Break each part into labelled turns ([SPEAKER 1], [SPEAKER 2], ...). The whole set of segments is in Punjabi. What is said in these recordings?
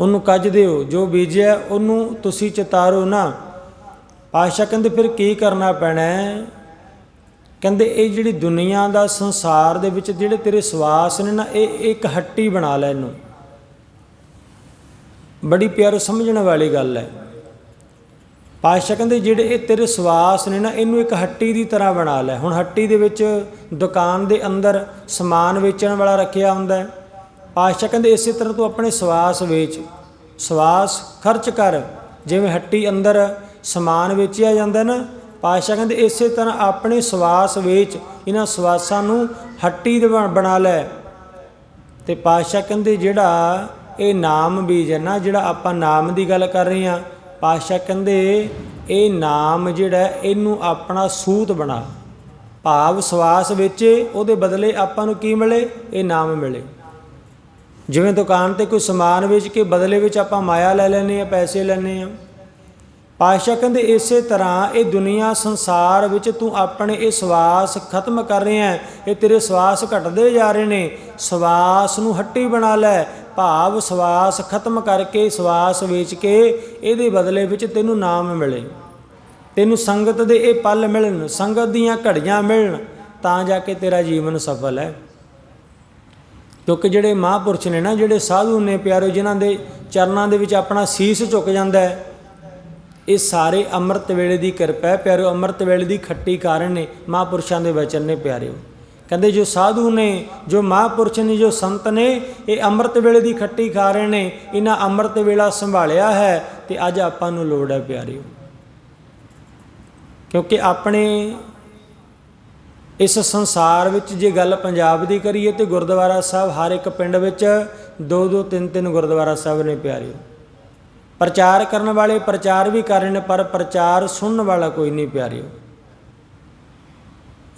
[SPEAKER 1] ਉਹਨੂੰ ਕੱਜ ਦਿਓ, ਜੋ ਬੀਜਿਆ ਉਹਨੂੰ ਤੁਸੀਂ ਚਤਾਰੋ ਨਾ। ਪਾਸ਼ਾ ਕਹਿੰਦੇ, ਫਿਰ ਕੀ ਕਰਨਾ ਪੈਣਾ ਕਹਿੰਦੇ, ਇਹ ਜਿਹੜੀ ਦੁਨੀਆ ਦਾ ਸੰਸਾਰ ਦੇ ਵਿੱਚ ਜਿਹੜੇ ਤੇਰੇ ਸਵਾਸ ਨੇ ਨਾ, ਇਹ ਇੱਕ ਹੱਟੀ ਬਣਾ ਲੈ ਇਹਨੂੰ। ਬੜੀ ਪਿਆਰ ਸਮਝਣ ਵਾਲੀ ਗੱਲ ਹੈ। ਪਾਸ਼ਾ ਕਹਿੰਦੇ, ਜਿਹੜੇ ਇਹ ਤੇਰੇ ਸਵਾਸ ਨੇ ਨਾ, ਇਹਨੂੰ ਇੱਕ ਹੱਟੀ ਦੀ ਤਰ੍ਹਾਂ ਬਣਾ ਲੈ। ਹੁਣ ਹੱਟੀ ਦੇ ਵਿੱਚ ਦੁਕਾਨ ਦੇ ਅੰਦਰ ਸਮਾਨ ਵੇਚਣ ਵਾਲਾ ਰੱਖਿਆ ਹੁੰਦਾ ਹੈ। ਪਾਸ਼ਾ ਕਹਿੰਦੇ ਇਸੇ ਤਰ੍ਹਾਂ ਤੂੰ ਆਪਣੇ ਸਵਾਸ ਵੇਚ, ਸਵਾਸ ਖਰਚ ਕਰ, ਜਿਵੇਂ ਹੱਟੀ ਅੰਦਰ ਸਮਾਨ ਵੇਚਿਆ ਜਾਂਦਾ ਨਾ, ਪਾਸ਼ਾ ਕਹਿੰਦੇ ਇਸੇ ਤਰ੍ਹਾਂ ਆਪਣੇ ਸਵਾਸ ਵੇਚ ਇਹਨਾਂ ਸਵਾਸਾਂ ਨੂੰ ਹੱਟੀ ਦੇ ਬਣਾ ਲੈ। ਤੇ ਪਾਤਸ਼ਾਹ ਕਹਿੰਦੇ ਜਿਹੜਾ ਇਹ ਨਾਮ ਬੀਜ ਹੈ ਨਾ, ਜਿਹੜਾ ਆਪਾਂ ਨਾਮ ਦੀ ਗੱਲ ਕਰ ਰਹੇ ਹਾਂ ਪਾਤਸ਼ਾਹ ਕਹਿੰਦੇ ਇਹ ਨਾਮ ਜਿਹੜਾ ਇਹਨੂੰ ਆਪਣਾ ਸੂਤ ਬਣਾ। ਭਾਵ ਸਵਾਸ ਵਿੱਚ ਉਹਦੇ ਬਦਲੇ ਆਪਾਂ ਨੂੰ ਕੀ ਮਿਲੇ? ਇਹ ਨਾਮ ਮਿਲੇ। ਜਿਵੇਂ ਦੁਕਾਨ ਤੇ ਕੋਈ ਸਮਾਨ ਵੇਚ ਕੇ ਬਦਲੇ ਵਿੱਚ ਆਪਾਂ ਮਾਇਆ ਲੈ ਲੈਨੇ ਆ ਪੈਸੇ ਲੈਨੇ ਆ ਪਾਤਸ਼ਾਹ ਕਹਿੰਦੇ ਇਸੇ ਤਰ੍ਹਾਂ ਇਹ ਦੁਨੀਆ, ਸੰਸਾਰ ਵਿੱਚ ਤੂੰ ਆਪਣੇ ਇਹ ਸਵਾਸ ਖਤਮ ਕਰ ਰਿਹਾ ਇਹ ਤੇਰੇ ਸਵਾਸ ਘਟਦੇ ਜਾ ਰਹੇ ਨੇ। ਸਵਾਸ ਨੂੰ ਹੱਟੀ ਬਣਾ ਲੈ। ਭਾਵ ਸਵਾਸ ਖਤਮ ਕਰਕੇ ਸਵਾਸ ਵੇਚ ਕੇ ਇਹਦੇ ਬਦਲੇ ਵਿੱਚ ਤੈਨੂੰ ਨਾਮ ਮਿਲੇ। ਤੈਨੂੰ ਸੰਗਤ ਦੇ ਇਹ ਪਲ ਮਿਲਣ, ਸੰਗਤ ਦੀਆਂ ਘੜੀਆਂ ਮਿਲਣ, ਤਾਂ ਜਾ ਕੇ ਤੇਰਾ ਜੀਵਨ ਸਫਲ ਹੈ। ਕਿਉਂਕਿ ਜਿਹੜੇ ਮਹਾਂਪੁਰਸ਼ ਨੇ ਨਾ, ਜਿਹੜੇ ਸਾਧੂ ਨੇ ਪਿਆਰੋ, ਜਿਨ੍ਹਾਂ ਦੇ ਚਰਨਾਂ ਦੇ ਵਿੱਚ ਆਪਣਾ ਸੀਸ ਝੁਕ ਜਾਂਦਾ ਹੈ, ਇਹ ਸਾਰੇ ਅੰਮ੍ਰਿਤ ਵੇਲੇ ਦੀ ਕਿਰਪਾ ਹੈ ਪਿਆਰੋ। ਅੰਮ੍ਰਿਤ ਵੇਲੇ ਦੀ ਖੱਟੀ ਕਾਰਨ ਨੇ ਮਹਾਂਪੁਰਸ਼ਾਂ ਦੇ ਵਚਨ ਨੇ ਪਿਆਰਿਓ। ਕਹਿੰਦੇ ਜੋ ਸਾਧੂ ਨੇ, ਜੋ ਮਹਾਂਪੁਰਸ਼ ਨੇ, ਜੋ ਸੰਤ ਨੇ, ਇਹ ਅੰਮ੍ਰਿਤ ਵੇਲੇ ਦੀ ਖੱਟੀ ਕਾਰਨ ਨੇ, ਇਹਨਾਂ ਅੰਮ੍ਰਿਤ ਵੇਲਾ ਸੰਭਾਲਿਆ ਹੈ ਤੇ ਅੱਜ ਆਪਾਂ ਨੂੰ ਲੋੜ ਹੈ ਪਿਆਰਿਓ। ਕਿਉਂਕਿ ਆਪਣੇ ਇਸ ਸੰਸਾਰ ਵਿੱਚ ਜੇ ਗੱਲ ਪੰਜਾਬ ਦੀ ਕਰੀਏ ਤੇ ਗੁਰਦੁਆਰਾ ਸਾਹਿਬ ਹਰ ਇੱਕ ਪਿੰਡ ਵਿੱਚ ਦੋ ਦੋ ਤਿੰਨ ਤਿੰਨ ਗੁਰਦੁਆਰਾ ਸਾਹਿਬ ਨੇ ਪਿਆਰਿਓ ਪ੍ਰਚਾਰ ਕਰਨ ਵਾਲੇ ਪ੍ਰਚਾਰ ਵੀ ਕਰ ਰਹੇ ਨੇ ਪਰ ਪ੍ਰਚਾਰ ਸੁਣਨ ਵਾਲਾ ਕੋਈ ਨਹੀਂ ਪਿਆਰਿਓ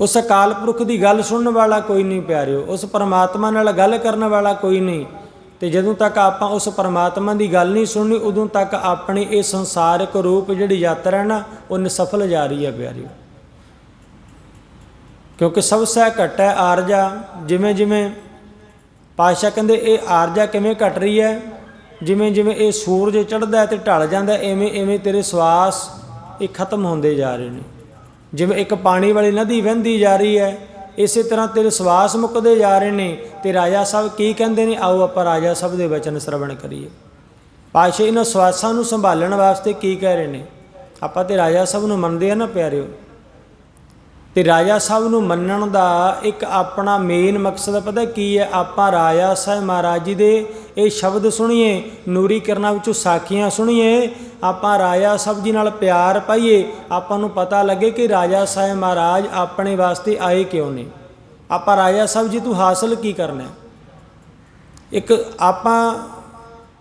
[SPEAKER 1] ਉਸ ਅਕਾਲ ਪੁਰਖ ਦੀ ਗੱਲ ਸੁਣਨ ਵਾਲਾ ਕੋਈ ਨਹੀਂ ਪਿਆਰਿਓ ਉਸ ਪਰਮਾਤਮਾ ਨਾਲ ਗੱਲ ਕਰਨ ਵਾਲਾ ਕੋਈ ਨਹੀਂ। ਤੇ ਜਦੋਂ ਤੱਕ ਆਪਾਂ ਉਸ ਪਰਮਾਤਮਾ ਦੀ ਗੱਲ ਨਹੀਂ ਸੁਣਨੀ, ਉਦੋਂ ਤੱਕ ਆਪਣੀ ਇਹ ਸੰਸਾਰਿਕ ਰੂਪ ਜਿਹੜੀ ਯਾਤਰਾ ਹੈ ਨਾ, ਉਹ ਨਿਸਫਲ ਜਾ ਰਹੀ ਹੈ ਪਿਆਰਿਓ ਕਿਉਂਕਿ ਸਭ ਸਹਿ ਘਟ ਹੈ ਆਰਜਾ ਜਿਵੇਂ ਜਿਵੇਂ ਪਾਸ਼ਾ ਕਹਿੰਦੇ ਇਹ ਆਰਜਾ ਕਿਵੇਂ ਘਟ ਰਹੀ ਹੈ? ਜਿਵੇਂ ਜਿਵੇਂ ਇਹ ਸੂਰਜ ਚੜ੍ਹਦਾ ਹੈ ਤੇ ਢਲ ਜਾਂਦਾ ਹੈ, ਐਵੇਂ ਐਵੇਂ ਤੇਰੇ ਸਵਾਸ ਇਹ ਖਤਮ ਹੁੰਦੇ ਜਾ ਰਹੇ ਨੇ। ਜਿਵੇਂ ਇੱਕ ਪਾਣੀ ਵਾਲੀ ਨਦੀ ਵਹਿੰਦੀ ਜਾ ਰਹੀ ਹੈ ਇਸੇ ਤਰ੍ਹਾਂ ਤੇਰੇ ਸਵਾਸ ਮੁੱਕਦੇ ਜਾ ਰਹੇ ਨੇ ਤੇ ਰਾਜਾ ਸਾਹਿਬ ਕੀ ਕਹਿੰਦੇ ਨੇ? ਆਓ ਆਪਾਂ ਰਾਜਾ ਸਾਹਿਬ ਦੇ ਵਚਨ ਸ਼ਰਵਣ ਕਰੀਏ। ਪਾਸ਼ਾ ਇਹਨਾਂ ਸਵਾਸਾਂ ਨੂੰ ਸੰਭਾਲਣ ਵਾਸਤੇ ਕੀ ਕਹਿ ਰਹੇ ਨੇ? ਆਪਾਂ ਤੇ ਰਾਜਾ ਸਾਹਿਬ ਨੂੰ ਮੰਨਦੇ ਆ ਨਾ ਪਿਆਰਿਓ ਤੇ ਰਾਜਾ ਸਾਹਿਬ ਨੂੰ ਮੰਨਣ ਦਾ ਇੱਕ ਆਪਣਾ ਮੇਨ ਮਕਸਦ, ਪਤਾ ਕੀ ਹੈ? ਆਪਾਂ ਰਾਜਾ ਸਾਹਿਬ ਮਹਾਰਾਜ ਜੀ ਦੇ ਇਹ ਸ਼ਬਦ ਸੁਣੀਏ, ਨੂਰੀ ਕਰਨਾ ਵਿੱਚੋਂ ਸਾਖੀਆਂ ਸੁਣੀਏ, ਆਪਾਂ ਰਾਜਾ ਸਾਹਿਬ ਜੀ ਨਾਲ ਪਿਆਰ ਪਾਈਏ, ਆਪਾਂ ਨੂੰ ਪਤਾ ਲੱਗੇ ਕਿ ਰਾਜਾ ਸਾਹਿਬ ਮਹਾਰਾਜ ਆਪਣੇ ਵਾਸਤੇ ਆਏ ਕਿਉਂ ਨੇ। ਆਪਾਂ ਰਾਜਾ ਸਾਹਿਬ ਜੀ ਤੋਂ ਹਾਸਲ ਕੀ ਕਰਨਾ ਇੱਕ ਆਪਾਂ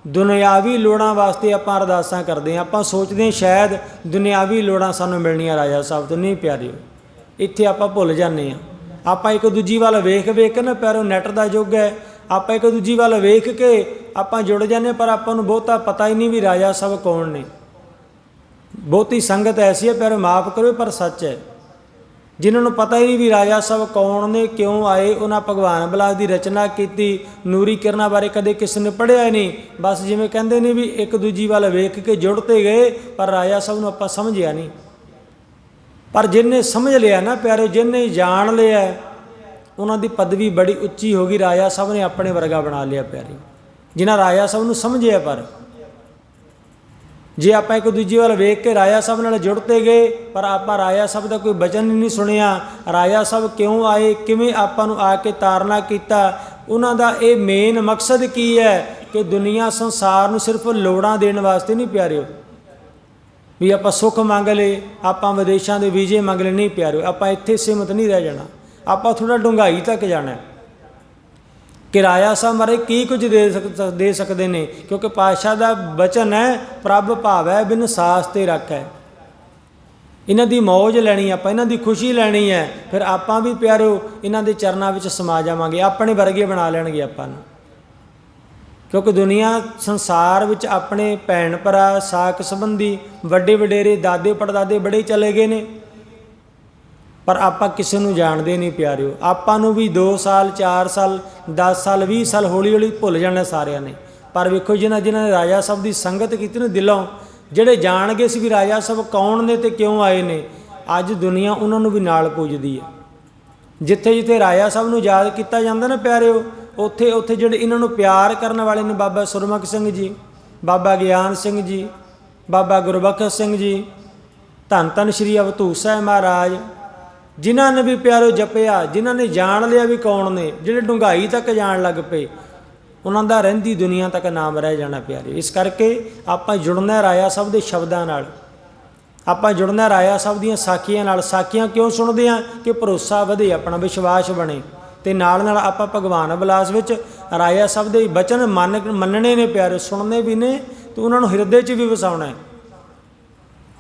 [SPEAKER 1] ਦੁਨਿਆਵੀ ਲੋੜਾਂ ਵਾਸਤੇ ਆਪਾਂ ਅਰਦਾਸਾਂ ਕਰਦੇ ਹਾਂ, ਆਪਾਂ ਸੋਚਦੇ ਹਾਂ ਸ਼ਾਇਦ ਦੁਨਿਆਵੀ ਲੋੜਾਂ ਸਾਨੂੰ ਮਿਲਣੀਆਂ ਰਾਜਾ ਸਾਹਿਬ ਤੋਂ, ਨਹੀਂ ਪਿਆਰਿਓ। ਇੱਥੇ ਆਪਾਂ ਭੁੱਲ ਜਾਂਦੇ ਆ ਆਪਾਂ ਇੱਕ ਦੂਜੀ ਵੱਲ ਵੇਖ ਵੇਖ ਕੇ ਨਾ ਪੈਰੋ ਨੈਟ ਦਾ ਯੁੱਗ ਹੈ। ਆਪਾਂ ਇੱਕ ਦੂਜੀ ਵੱਲ ਵੇਖ ਕੇ ਆਪਾਂ ਜੁੜ ਜਾਂਦੇ ਪਰ ਆਪਾਂ ਨੂੰ ਬਹੁਤਾ ਪਤਾ ਹੀ ਨਹੀਂ ਵੀ ਰਾਜਾ ਸਭ ਕੌਣ ਨੇ। ਬਹੁਤੀ ਸੰਗਤ ਐਸੀ ਹੈ, ਪਿਆਰੋ, ਮਾਫ ਕਰੋ ਪਰ ਸੱਚ ਹੈ। ਜਿਨ੍ਹਾਂ ਨੂੰ ਪਤਾ ਹੀ ਨਹੀਂ ਵੀ ਰਾਜਾ ਸਭ ਕੌਣ ਨੇ, ਕਿਉਂ ਆਏ, ਉਹਨਾਂ ਭਗਵਾਨ ਬਲਾਸ ਦੀ ਰਚਨਾ ਕੀਤੀ, ਨੂਰੀ ਕਿਰਨਾਂ ਬਾਰੇ ਕਦੇ ਕਿਸੇ ਨੇ ਪੜ੍ਹਿਆ ਹੀ ਨਹੀਂ। ਬਸ ਜਿਵੇਂ ਕਹਿੰਦੇ ਨੇ ਵੀ ਇੱਕ ਦੂਜੀ ਵੱਲ ਵੇਖ ਕੇ ਜੁੜਤੇ ਗਏ, ਪਰ ਰਾਜਾ ਸਭ ਨੂੰ ਆਪਾਂ ਸਮਝਿਆ ਨਹੀਂ। ਪਰ ਜਿਨਨੇ ਸਮਝ ਲਿਆ ਨਾ ਪਿਆਰੇ ਜਿਨਨੇ ਜਾਣ ਲਿਆ, ਉਹਨਾਂ ਦੀ ਪਦਵੀ ਬੜੀ ਉੱਚੀ ਹੋ ਗਈ, ਰਾਜਾ ਸਾਹਿਬ ਨੇ ਆਪਣੇ ਵਰਗਾ ਬਣਾ ਲਿਆ ਪਿਆਰੇ। ਜਿਨ੍ਹਾਂ ਰਾਜਾ ਸਾਹਿਬ ਨੂੰ ਸਮਝਿਆ ਪਰ, ਜੇ ਆਪਾਂ ਇੱਕ ਦੂਜੇ ਵੱਲ ਵੇਖ ਕੇ ਰਾਜਾ ਸਾਹਿਬ ਨਾਲ ਜੁੜਤੇ ਗਏ, ਪਰ ਆਪਾਂ ਰਾਜਾ ਸਾਹਿਬ ਦਾ ਕੋਈ ਬਚਨ ਨਹੀਂ ਸੁਣਿਆ। ਰਾਜਾ ਸਾਹਿਬ ਕਿਉਂ ਆਏ, ਕਿਵੇਂ ਆਪਾਂ ਨੂੰ ਆ ਕੇ ਤਾਰਨਾ ਕੀਤਾ? ਉਹਨਾਂ ਦਾ ਇਹ ਮੇਨ ਮਕਸਦ ਕੀ ਹੈ ਕਿ ਦੁਨੀਆ ਸੰਸਾਰ ਨੂੰ ਸਿਰਫ ਲੋੜਾਂ ਦੇਣ ਵਾਸਤੇ ਨਹੀਂ ਪਿਆਰਿਓ? ਵੀ ਆਪਾਂ ਸੁੱਖ ਮੰਗ ਲਏ, ਆਪਾਂ ਵਿਦੇਸ਼ਾਂ ਦੇ ਵੀਜ਼ੇ ਮੰਗ ਲਏ, ਨਹੀਂ ਪਿਆਰੋ ਆਪਾਂ ਇੱਥੇ ਸੀਮਤ ਨਹੀਂ ਰਹਿ ਜਾਣਾ। ਆਪਾਂ ਥੋੜਾ ਡੂੰਘਾਈ ਤੱਕ ਜਾਣਾ ਕਿਰਾਇਆ ਸਾਹਿਬ ਮਾਰੇ ਕੀ ਕੁਝ ਦੇ ਸਕ- ਦੇ ਸਕਦੇ ਨੇ, ਕਿਉਂਕਿ ਪਾਤਸ਼ਾਹ ਦਾ ਬਚਨ ਹੈ, ਪ੍ਰਭ ਭਾਵੈ ਬਿਨ ਸਾਸ ਤੇ ਰੱਖੈ। ਇਹਨਾਂ ਦੀ ਮੌਜ ਲੈਣੀ ਆਪਾਂ ਇਹਨਾਂ ਦੀ ਖੁਸ਼ੀ ਲੈਣੀ ਹੈ, ਫਿਰ ਆਪਾਂ ਵੀ ਪਿਆਰੋ ਇਹਨਾਂ ਦੇ ਚਰਨਾਂ ਵਿੱਚ ਸਮਾ ਜਾਵਾਂਗੇ, ਆਪਣੇ ਵਰਗੇ ਬਣਾ ਲੈਣਗੇ ਆਪਾਂ ਨੂੰ। ਕਿਉਂਕਿ ਦੁਨੀਆ ਸੰਸਾਰ ਵਿੱਚ ਆਪਣੇ ਭੈਣ ਭਰਾ, ਸਾਕ ਸੰਬੰਧੀ ਵੱਡੇ ਵਡੇਰੇ, ਦਾਦੇ, ਪੜਦਾਦੇ ਬੜੇ ਚਲੇ ਗਏ ਨੇ। ਪਰ ਆਪਾਂ ਕਿਸੇ ਨੂੰ ਜਾਣਦੇ ਨਹੀਂ ਪਿਆਰਿਓ। ਆਪਾਂ ਨੂੰ ਵੀ 2 ਸਾਲ 4 ਸਾਲ 10 ਸਾਲ 20 ਸਾਲ ਹੌਲੀ ਹੌਲੀ ਭੁੱਲ ਜਾਣਾ ਸਾਰਿਆਂ ਨੇ। ਪਰ ਵੇਖੋ ਜਿਨ੍ਹਾਂ ਜਿਨ੍ਹਾਂ ਨੇ ਰਾਜਾ ਸਾਹਿਬ ਦੀ ਸੰਗਤ ਕੀਤੀ ਨਾ ਦਿਲੋਂ, ਜਿਹੜੇ ਜਾਣਗੇ ਸੀ ਵੀ ਰਾਜਾ ਸਾਹਿਬ ਕੌਣ ਨੇ ਤੇ ਕਿਉਂ ਆਏ ਨੇ, ਅੱਜ ਦੁਨੀਆ ਉਹਨਾਂ ਨੂੰ ਵੀ ਨਾਲ ਪੁੱਜਦੀ ਹੈ। ਜਿੱਥੇ ਜਿੱਥੇ ਰਾਜਾ ਸਾਹਿਬ ਨੂੰ ਯਾਦ ਕੀਤਾ ਜਾਂਦਾ ਨਾ ਪਿਆਰਿਓ ਉੱਥੇ ਉੱਥੇ ਜਿਹੜੇ ਇਹਨਾਂ ਨੂੰ ਪਿਆਰ ਕਰਨ ਵਾਲੇ ਨੇ ਬਾਬਾ ਸੁਰਮੁਖ ਸਿੰਘ ਜੀ, ਬਾਬਾ ਗਿਆਨ ਸਿੰਘ ਜੀ, ਬਾਬਾ ਗੁਰਬਖਸ਼ ਸਿੰਘ ਜੀ, ਧੰਨ ਧੰਨ ਸ਼੍ਰੀ ਅਵਧੂਤ ਸਾਹਿਬ ਮਹਾਰਾਜ, ਜਿਨ੍ਹਾਂ ਨੇ ਵੀ ਪਿਆਰੋ ਜਪਿਆ, ਜਿਨ੍ਹਾਂ ਨੇ ਜਾਣ ਲਿਆ ਵੀ ਕੌਣ ਨੇ, ਜਿਹੜੇ ਡੁੰਗਾਈ ਤੱਕ ਜਾਣ ਲੱਗ ਪਏ, ਉਹਨਾਂ ਦਾ ਰਹਿੰਦੀ ਦੁਨੀਆ ਤੱਕ ਨਾਮ ਰਹਿ ਜਾਣਾ ਪਿਆਰੇ। ਇਸ ਕਰਕੇ ਆਪਾਂ ਜੁੜਨਾ ਹੈ ਰਾਇਆ ਸਾਹਿਬ ਦੇ ਸ਼ਬਦਾਂ ਨਾਲ, ਆਪਾਂ ਜੁੜਨਾ ਹੈ ਰਾਇਆ ਸਾਹਿਬ ਦੀਆਂ ਸਾਖੀਆਂ ਨਾਲ। ਸਾਖੀਆਂ ਕਿਉਂ ਸੁਣਦੇ ਆ ਕਿ ਭਰੋਸਾ ਵਧੇ, ਆਪਣਾ ਵਿਸ਼ਵਾਸ ਬਣੇ। ਤੇ ਨਾਲ ਨਾਲ ਆਪਾਂ ਭਗਵਾਨ ਅਬਲਾਸ ਵਿੱਚ ਰਾਇਆ ਸਾਹਿਬ ਦੇ ਬਚਨ ਮੰਨ ਮੰਨਣੇ ਨੇ ਪਿਆਰੇ, ਸੁਣਨੇ ਵੀ ਨੇ ਤੇ ਉਹਨਾਂ ਨੂੰ ਹਿਰਦੇ 'ਚ ਵੀ ਵਸਾਉਣਾ ਹੈ।